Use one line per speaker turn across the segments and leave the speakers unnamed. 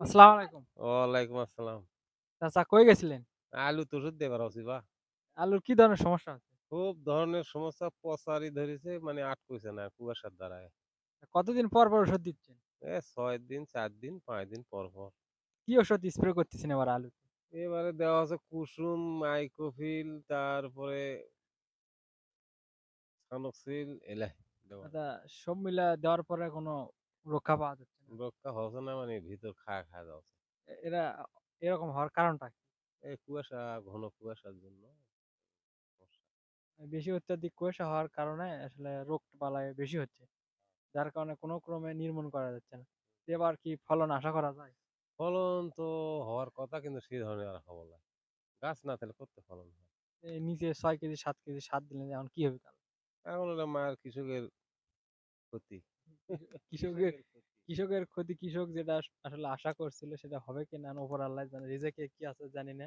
আসসালামু আলাইকুম।
ওয়ালাইকুম আসসালাম।
চাচা কই গেছিলেন?
আলু তো ওষুধ দিবার আছি।
আলুর কি ধরনের সমস্যা হচ্ছে?
খুব ধরনের সমস্যা পচারি ধরেছে মানে আটকইছে না কুয়াশার দ্বারায়।
কতদিন পর, পর ওষুধ দিচ্ছেন?
এ ৬ দিন, ৪ দিন, ৫ দিন পর, পর।
কি ওষুধ স্প্রে করতেছেন এবার আলুতে?
এবারে দেওয়া হচ্ছে কুসুম, মাইক্রোফিল তারপরে সানোক্সিল এলাই।
আচ্ছা সব মিলা দেওয়ার পরে কোনো রক্ষা পাওয়া যাচ্ছে।
রক্ষা হচ্ছে না মানে ভিতর খায়া, খায়া যাচ্ছে।
এরা এরকম হওয়ার কারণটা কি?
এই কুয়াশা, ঘন কুয়াশার জন্য
বেশি অত্যাধিক কুয়াশা হওয়ার কারণে আসলে রোগ বালাই বেশি হচ্ছে। যার কারণে কোনো ক্রমে নির্মূল করা যাচ্ছে না। এবার কি ফলন আশা করা যায়?
ফলন তো হওয়ার কথা কিন্তু সেই ধরনের আর হব না। গাছ না থাকলে করতে ফলন হয়।
এই নিচে ছয় কেজি সাত কেজি সার দিলেন এখন কি হবে তাহলে?
এখন হলো মায়ের কৃষকের ক্ষতি।
কৃষকের কৃষকের ক্ষতি কৃষক যেটা আসলে আশা করছিল সেটা হবে কিনা উপর আল্লাহই জানে। রিজেকে কি আছে জানি না।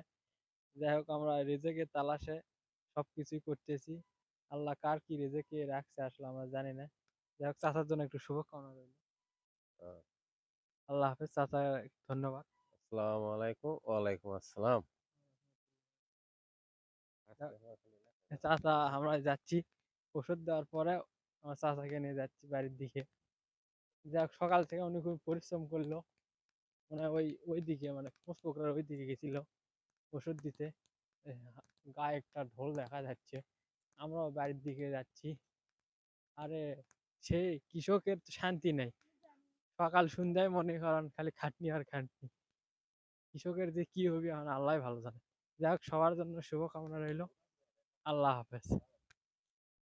যাই হোক আমরা রিজেকের তালাশে সবকিছুই করতেছি। আল্লাহ কার কি রিজেকে রাখছে আসলে আমরা জানি না। যাই হোক চাচার জন্য একটু শুভকামনা রইল। আল্লাহ হাফেজ চাচা ধন্যবাদ।
আসসালামু আলাইকুম। ওয়ালাইকুম আসসালাম।
চাচা আমরা যাচ্ছি ওষুধ দেওয়ার পরে আমার চাচাকে নিয়ে যাচ্ছি বাড়ির দিকে। যাই হোক সকাল থেকে খুব পরিশ্রম করল। মানে ওই, ওইদিকে মানে পোস্টপুকুরের ওইদিকে গেছিল ওষুধ দিতে। গায়ে একটা ঢোল দেখা যাচ্ছে। আমরাও বাড়ির দিকে যাচ্ছি। আরে সেই কৃষকের তো শান্তি নেই। সকাল সন্ধ্যায় মনে করেন খালি খাটনি আর খাটনি। কৃষকের যে কি হবে এখন আল্লাহই ভালো জানে। যাই হোক সবার জন্য শুভকামনা রইল। আল্লাহ হাফেজ।